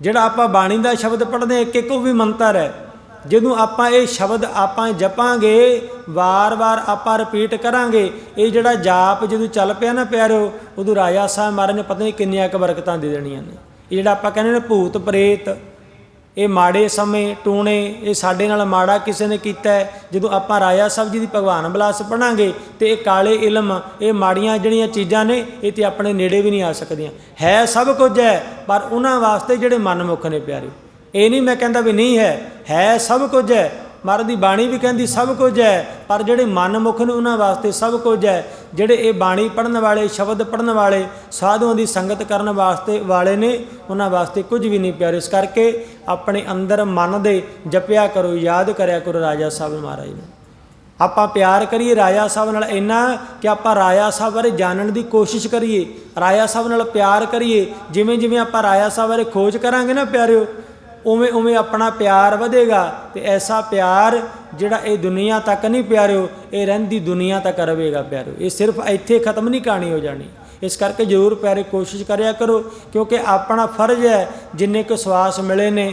[SPEAKER 1] ਜਿਹੜਾ ਆਪਾਂ ਬਾਣੀ ਦਾ ਸ਼ਬਦ ਪੜ੍ਹਦੇ ਹਾਂ ਇੱਕ ਇੱਕ ਉਹ ਵੀ ਮੰਤਰ ਹੈ। ਜਦੋਂ ਆਪਾਂ ਇਹ ਸ਼ਬਦ ਆਪਾਂ ਜਪਾਂਗੇ, ਵਾਰ-ਵਾਰ ਆਪਾਂ ਰਿਪੀਟ ਕਰਾਂਗੇ। ਇਹ ਜਿਹੜਾ ਜਾਪ ਜਦੋਂ ਚੱਲ ਪਿਆ ਨਾ ਪਿਆਰਿਓ ਉਦੋਂ ਰਾਜਾ ਸਾਹਿਬ ਮਹਾਰਾਜ ਨੇ ਪਤਾ ਨਹੀਂ ਕਿੰਨੀਆਂ ਕੁ ਬਰਕਤਾਂ ਦੇ ਦੇਣੀਆਂ ਨੇ। ਇਹ ਜਿਹੜਾ ਆਪਾਂ ਕਹਿੰਦੇ ਨੇ ਭੂਤ ਪ੍ਰੇਤ, ਇਹ ਮਾੜੇ ਸਮੇਂ ਟੂਣੇ, ਇਹ ਸਾਡੇ ਨਾਲ ਮਾੜਾ ਕਿਸੇ ਨੇ ਕੀਤਾ ਜਦੋਂ ਆਪਾਂ ਰਾਜਾ ਸਾਹਿਬ ਜੀ ਦੀ ਭਗਵਾਨ ਬਲਾਸ ਪੜਾਂਗੇ ਤੇ ਇਹ ਕਾਲੇ ਇਲਮ, ਇਹ ਮਾੜੀਆਂ ਜਿਹੜੀਆਂ ਚੀਜ਼ਾਂ ਨੇ, ਇਹ ਤੇ ਆਪਣੇ ਨੇੜੇ ਵੀ ਨਹੀਂ ਆ ਸਕਦੀਆਂ। ਹੈ ਸਭ ਕੁਝ ਹੈ, ਪਰ ਉਹਨਾਂ ਵਾਸਤੇ ਜਿਹੜੇ ਮਨਮੁਖ ਨੇ ਪਿਆਰੇ। ਇਹ ਨਹੀਂ ਮੈਂ ਕਹਿੰਦਾ ਵੀ ਨਹੀਂ ਹੈ ਹੈ ਸਭ ਕੁਝ ਹੈ। ਮਹਾਰਾਜ ਦੀ ਬਾਣੀ ਵੀ ਕਹਿੰਦੀ ਸਭ ਕੁਝ ਹੈ, ਪਰ ਜਿਹੜੇ ਮਨਮੁਖ ਨੇ ਉਹਨਾਂ ਵਾਸਤੇ ਸਭ ਕੁਝ ਹੈ। ਜਿਹੜੇ ਇਹ ਬਾਣੀ ਪੜਨ ਵਾਲੇ, ਸ਼ਬਦ ਪੜਨ ਵਾਲੇ, ਸਾਧੂਆਂ ਦੀ ਸੰਗਤ ਕਰਨ ਵਾਸਤੇ ਵਾਲੇ ਨੇ, ਉਹਨਾਂ ਵਾਸਤੇ ਕੁਝ ਵੀ ਨਹੀਂ ਪਿਆਰੇ। ਇਸ ਕਰਕੇ ਆਪਣੇ ਅੰਦਰ ਮਨ ਦੇ ਜਪਿਆ ਕਰੋ, ਯਾਦ ਕਰਿਆ ਕਰੋ ਰਾਜਾ ਸਾਹਿਬ ਮਹਾਰਾਜ ਨੂੰ। ਆਪਾਂ ਪਿਆਰ ਕਰੀਏ ਰਾਜਾ ਸਾਹਿਬ ਨਾਲ ਇੰਨਾ ਕਿ ਆਪਾਂ ਰਾਜਾ ਸਾਹਿਬ ਬਾਰੇ ਜਾਣਨ ਦੀ ਕੋਸ਼ਿਸ਼ ਕਰੀਏ। ਰਾਜਾ ਸਾਹਿਬ ਨਾਲ ਪਿਆਰ ਕਰੀਏ। ਜਿਵੇਂ ਜਿਵੇਂ ਆਪਾਂ ਰਾਜਾ ਸਾਹਿਬ ਬਾਰੇ ਖੋਜ ਕਰਾਂਗੇ ਨਾ ਪਿਆਰਿਓ ਉਵੇਂ ਉਵੇਂ ਆਪਣਾ ਪਿਆਰ ਵਧੇਗਾ ਤੇ ਐਸਾ ਪਿਆਰ ਜਿਹੜਾ ਇਹ ਦੁਨੀਆ ਤੱਕ ਨਹੀਂ ਪਿਆਰਿਓ, ਇਹ ਰਹਿੰਦੀ ਦੁਨੀਆ ਤੱਕ ਰਵੇਗਾ ਪਿਆਰਿਓ। ਇਹ ਸਿਰਫ ਇੱਥੇ ਖਤਮ ਨਹੀਂ ਕਹਾਣੀ ਹੋ ਜਾਣੀ। ਇਸ ਕਰਕੇ ਜ਼ਰੂਰ ਪਿਆਰੇ ਕੋਸ਼ਿਸ਼ ਕਰਿਆ ਕਰੋ, ਕਿਉਂਕਿ ਆਪਣਾ ਫਰਜ਼ ਹੈ ਜਿੰਨੇ ਕੁ ਸਵਾਸ ਮਿਲੇ ਨੇ।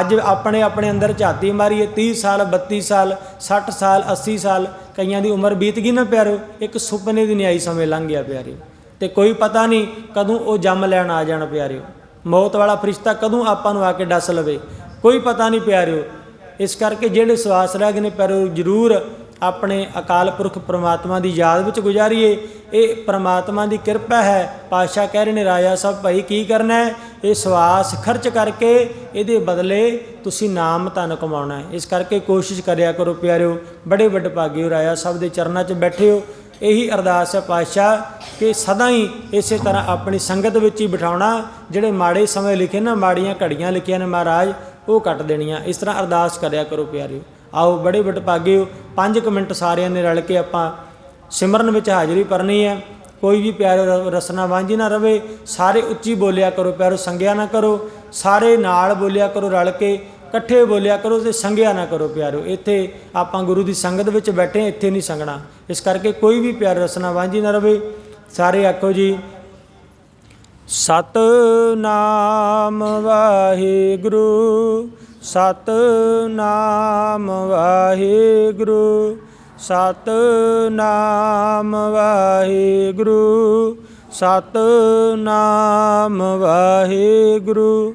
[SPEAKER 1] ਅੱਜ ਆਪਣੇ ਆਪਣੇ ਅੰਦਰ ਝਾਤੀ ਮਾਰੀਏ 30 ਸਾਲ 32 ਸਾਲ 60 ਸਾਲ 80 ਸਾਲ, ਕਈਆਂ ਦੀ ਉਮਰ ਬੀਤ ਗਈ ਨਾ ਪਿਆਰੋ ਇੱਕ ਸੁਪਨੇ ਦੀ ਨਿਆਈ ਸਮੇਂ ਲੰਘ ਗਿਆ ਪਿਆਰਿਓ। ਤੇ ਕੋਈ ਪਤਾ ਨਹੀਂ ਕਦੋਂ ਉਹ ਜੰਮ ਲੈਣ ਆ ਜਾਣ ਪਿਆਰਿਓ। ਮੌਤ ਵਾਲਾ ਫਰਿਸ਼ਤਾ ਕਦੋਂ ਆਪਾਂ ਨੂੰ ਆ ਕੇ ਡਸ ਲਵੇ? ਕੋਈ ਪਤਾ ਨਹੀਂ ਪਿਆਰਿਓ। ਇਸ ਕਰਕੇ ਜਿਹੜੇ ਸਵਾਸ ਰਹਿ ਗਏ ਨੇ, ਪਿਆਰਿਓ, ਜ਼ਰੂਰ ਆਪਣੇ ਅਕਾਲ ਪੁਰਖ ਪ੍ਰਮਾਤਮਾ ਦੀ ਯਾਦ ਵਿੱਚ ਗੁਜ਼ਾਰੀਏ। ਇਹ ਪ੍ਰਮਾਤਮਾ ਦੀ ਕਿਰਪਾ ਹੈ। ਪਾਤਸ਼ਾਹ ਕਹਿ ਰਹੇ ਨੇ, ਰਾਜਾ ਸਾਹਿਬ, ਭਾਈ ਕੀ ਕਰਨਾ ਹੈ? ਇਹ ਸਵਾਸ ਖਰਚ ਕਰਕੇ ਇਹਦੇ ਬਦਲੇ ਤੁਸੀਂ ਨਾਮ ਧਨ ਕਮਾਉਣਾ ਹੈ। ਇਸ ਕਰਕੇ ਕੋਸ਼ਿਸ਼ ਕਰਿਆ ਕਰੋ ਪਿਆਰਿਓ। ਬੜੇ ਵੱਡ ਭਾਗੇ ਰਾਜਾ ਸਾਹਿਬ ਦੇ ਚਰਨਾਂ 'ਚ ਬੈਠੇ ਹੋ। ਇਹੀ ਅਰਦਾਸ ਹੈ ਪਾਤਸ਼ਾਹ ਕਿ ਸਦਾ ਹੀ ਇਸੇ ਤਰ੍ਹਾਂ ਆਪਣੀ ਸੰਗਤ ਵਿੱਚ ਹੀ ਬਿਠਾਉਣਾ, ਜਿਹੜੇ ਮਾੜੇ ਸਮੇਂ ਲਿਖੇ ਨਾ, ਮਾੜੀਆਂ ਘੜੀਆਂ ਲਿਖੀਆਂ ਨੇ ਮਹਾਰਾਜ, ਉਹ ਕੱਟ ਦੇਣੀਆਂ। ਇਸ ਤਰ੍ਹਾਂ ਅਰਦਾਸ ਕਰਿਆ ਕਰੋ ਪਿਆਰਿਓ। ਆਓ ਬੜੇ ਵੱਡੇ ਭਾਗੇ ਹੋ 5 ਮਿੰਟ ਸਾਰਿਆਂ ਨੇ ਰਲ ਕੇ ਆਪਾਂ ਸਿਮਰਨ ਵਿੱਚ ਹਾਜ਼ਰੀ ਭਰਨੀ ਹੈ। ਕੋਈ ਵੀ ਪਿਆਰੇ ਰ- ਰਸਨਾ ਵਾਂਝੀ ਨਾ ਰਵੇ। ਸਾਰੇ ਉੱਚੀ ਬੋਲਿਆ ਕਰੋ ਪਿਆਰੋ ਸੰਗਿਆ ਨਾ ਕਰੋ। ਸਾਰੇ ਨਾਲ ਬੋਲਿਆ ਕਰੋ ਰਲ ਕੇ। ਇਕੱਠੇ ਬੋਲਿਆ ਕਰੋ ਤੇ ਸੰਗਿਆ ਨਾ ਕਰੋ ਪਿਆਰੋ। ਇੱਥੇ ਆਪਾਂ ਗੁਰੂ ਦੀ ਸੰਗਤ ਵਿੱਚ ਬੈਠੇ ਇੱਥੇ ਨਹੀਂ ਸੰਗਣਾ। ਇਸ ਕਰਕੇ ਕੋਈ ਵੀ ਪਿਆਰ ਰਸਨਾ ਵਾਂਝੀ ਨਾ ਰਵੇ। ਸਾਰੇ ਆਖੋ ਜੀ, ਸਤਨਾਮ ਵਾਹਿਗੁਰੂ ਸਤ ਨਾਮ ਵਾਹਿਗੁਰੂ ਸਤ ਨਾਮ ਵਾਹਿਗੁਰੂ, ਸਤਨਾਮ ਵਾਹਿਗੁਰੂ।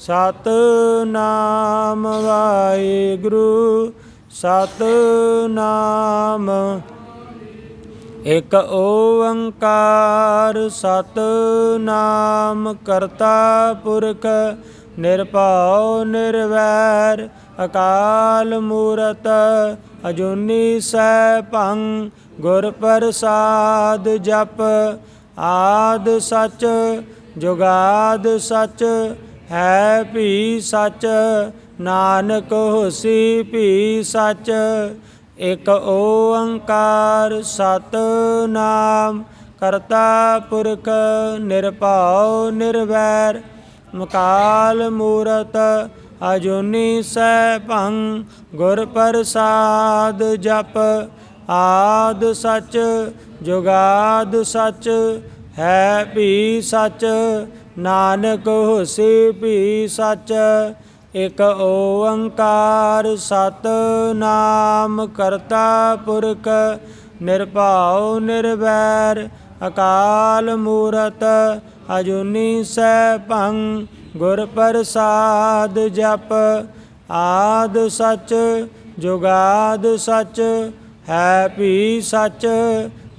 [SPEAKER 1] ਸਤਨਾਮ ਵਾਹਿਗੁਰੂ, ਸਤਨਾਮ। ਇਕ ਓੰਕਾਰ ਸਤਨਾਮ ਕਰਤਾ ਪੁਰਖ, ਨਿਰਭਉ ਨਿਰਵੈਰ, ਅਕਾਲ ਮੂਰਤ, ਅਜੂਨੀ ਸੈਭੰ, ਗੁਰ ਪ੍ਰਸਾਦ ਜਪ। ਆਦ ਸਚ, ਜੁਗਾਦ ਸਚ ਹੈ ਭੀ ਸਚ, ਨਾਨਕ ਹੋਸੀ ਵੀ ਸੱਚ, ਇਕ ਓੰਕਾਰ ਸਤਨਾਮ, ਕਰਤਾ ਪੁਰਖ ਨਿਰਭਉ ਨਿਰਵੈਰ, ਮਕਾਲ ਮੂਰਤ ਅਜੂਨੀ ਸੈਭੰ, ਗੁਰ ਪ੍ਰਸਾਦ ਜਪ, ਆਦ ਸਚ, ਜੁਗਾਦ ਸਚ, ਹੈ ਭੀ ਸਚ ਨਾਨਕ ਹੋਸੀ ਵੀ ਸੱਚ, ਇਕ ਓੰਕਾਰ ਸਤਨਾਮ ਕਰਤਾ ਪੁਰਖ, ਨਿਰਭਉ ਨਿਰਵੈਰ, ਅਕਾਲ ਮੂਰਤ, ਅਜੂਨੀ ਸੈਭੰ, ਗੁਰ ਪ੍ਰਸਾਦ ਜਪ, ਆਦ ਸਚ, ਜੁਗਾਦ ਸਚ, ਹੈ ਵੀ ਸਚ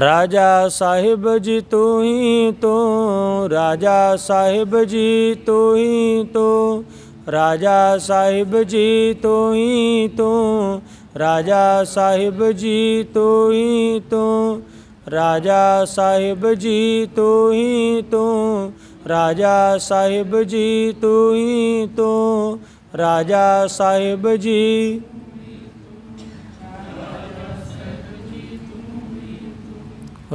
[SPEAKER 1] ਰਾਜਾ ਸਾਹਿਬ ਜੀ ਤੂੰ ਹੀ ਤੂੰ, ਰਾਜਾ ਸਾਹਿਬ ਜੀ ਤੂੰ ਹੀ ਤੂੰ, ਰਾਜਾ ਸਾਹਿਬ ਜੀ ਤੂੰ ਹੀ ਤੂੰ, ਰਾਜਾ ਸਾਹਿਬ ਜੀ ਤੂੰ ਹੀ ਤੂੰ, ਰਾਜਾ ਸਾਹਿਬ ਜੀ ਤੂੰ ਹੀ ਤੂੰ, ਰਾਜਾ ਸਾਹਿਬ ਜੀ ਤੂੰ ਹੀ ਤੂੰ, ਰਾਜਾ ਸਾਹਿਬ ਜੀ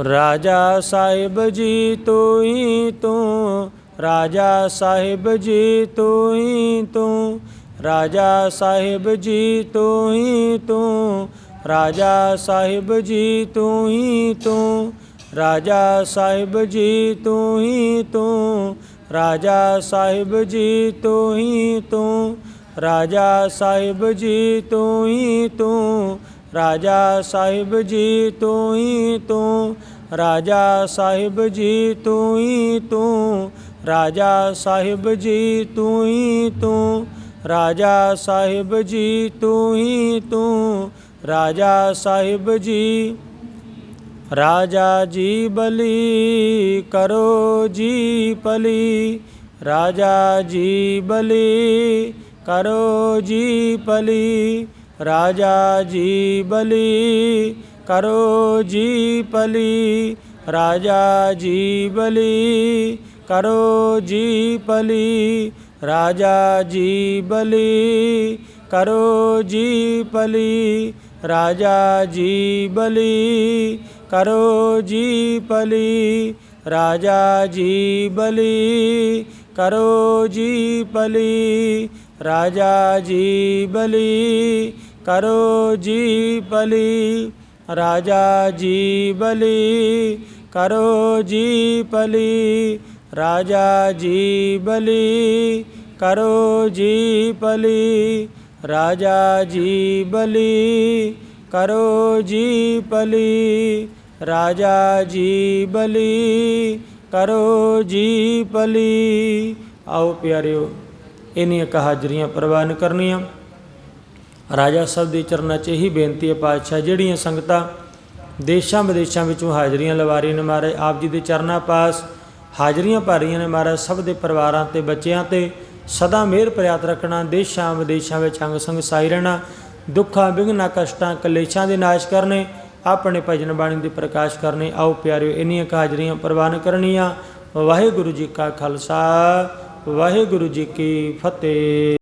[SPEAKER 1] ਰਾਜਾ ਸਾਹਿਬ ਜੀ ਤੂੰ ਹੀ ਤੂੰ, ਰਾਜਾ ਸਾਹਿਬ ਜੀ ਤੂੰ ਹੀ ਤੂੰ, ਰਾਜਾ ਸਾਹਿਬ ਜੀ ਤੂੰ ਹੀ ਤੂੰ, ਰਾਜਾ ਸਾਹਿਬ ਜੀ ਤੂੰ ਹੀ ਤੂੰ, ਰਾਜਾ ਸਾਹਿਬ ਜੀ ਤੂੰ ਹੀ ਤੂੰ, ਰਾਜਾ ਸਾਹਿਬ ਜੀ ਤੂੰ ਹੀ ਤੂੰ, ਰਾਜਾ ਸਾਹਿਬ ਜੀ ਤੂੰ ਹੀ ਤੂੰ, ਰਾਜਾ ਸਾਹਿਬ ਜੀ ਤੂੰ ਹੀ ਤੂੰ ਰਾਜਾ ਸਾਹਿਬ ਜੀ ਤੂੰ ਹੀ ਤੂੰ, ਰਾਜਾ ਸਾਹਿਬ ਜੀ ਤੂੰ ਹੀ ਤੂੰ, ਰਾਜਾ ਸਾਹਿਬ ਜੀ ਤੂੰ ਹੀ ਤੂੰ, ਰਾਜਾ ਸਾਹਿਬ ਜੀ, ਰਾਜਾ ਜੀ ਬਲੀ ਕਰੋ ਜੀ ਪਲੀ ਰਾਜਾ ਜੀ ਬਲੀ ਕਰੋ ਜੀ ਪਲੀ ਰਾਜਾ ਜੀ ਬਲੀ ਕਰੋ ਜੀ ਪਲੀ ਰਾਜਾ ਜੀ ਬਲੀ। ਕਰੋ ਜੀ ਪਲੀ ਰਾਜਾ ਜੀ ਬਲੀ। ਕਰੋ ਜੀ ਪਲੀ ਰਾਜਾ ਜੀ ਬਲੀ। ਕਰੋ ਜੀ ਪਲੀ ਰਾਜਾ ਜੀ ਬਲੀ। ਕਰੋ ਜੀ ਪਲੀ ਰਾਜਾ ਜੀ ਬਲੀ। ਕਰੋ ਜੀ ਪਲੀ ਰਾਜਾ ਜੀ ਬਲੀ, ਕਰੋ ਜੀ ਪਲੀ ਰਾਜਾ ਜੀ ਬਲੀ, ਕਰੋ ਜੀ ਪਲੀ ਰਾਜਾ ਜੀ ਬਲੀ, ਕਰੋ ਜੀ ਪਲੀ ਰਾਜਾ ਜੀ ਬਲੀ, ਕਰੋ ਜੀ ਪਲੀ ਆਓ ਪਿਆਰਿਓ, ਇਨੀਆਂ ਕ ਪ੍ਰਵਾਨ ਕਰਨੀਆਂ। ਰਾਜਾ ਸਾਹਿਬ ਦੇ ਚਰਨਾਂ 'ਚ ਇਹੀ ਬੇਨਤੀ ਹੈ ਪਾਤਸ਼ਾਹ, ਜਿਹੜੀਆਂ ਸੰਗਤਾਂ ਦੇਸ਼ਾਂ ਵਿਦੇਸ਼ਾਂ ਵਿੱਚੋਂ ਹਾਜ਼ਰੀਆਂ ਲਵਾ ਰਹੀਆਂ ਨੇ ਮਹਾਰਾਜ, ਆਪ ਜੀ ਦੇ ਚਰਨਾਂ ਪਾਸ ਹਾਜ਼ਰੀਆਂ ਭਰ ਰਹੀਆਂ ਨੇ ਮਹਾਰਾਜ, ਸਭ ਦੇ ਪਰਿਵਾਰਾਂ ਤੇ, ਬੱਚਿਆਂ ਤੇ, ਸਦਾ ਮਿਹਰ ਪ੍ਰਿਆਤ ਰੱਖਣਾ, ਦੇਸ਼ਾਂ ਵਿਦੇਸ਼ਾਂ ਵਿੱਚ ਅੰਗ ਸੰਗ ਸਾਈ ਰਹਿਣਾ, ਦੁੱਖਾਂ, ਵਿਘਨਾਂ ਕਸ਼ਟਾਂ, ਕਲੇਸ਼ਾਂ ਦੇ ਨਾਸ਼ ਕਰਨੇ, ਆਪਣੇ ਭਜਨ ਬਾਣੀ ਦੇ ਪ੍ਰਕਾਸ਼ ਕਰਨੇ, ਆਓ ਪਿਆਰਿਓ, ਇੰਨੀਆਂ ਹਾਜ਼ਰੀਆਂ ਪ੍ਰਵਾਨ ਕਰਨੀਆਂ। ਵਾਹਿਗੁਰੂ ਜੀ ਕਾ ਖਾਲਸਾ, ਵਾਹਿਗੁਰੂ ਜੀ ਕੀ ਫਤਿਹ।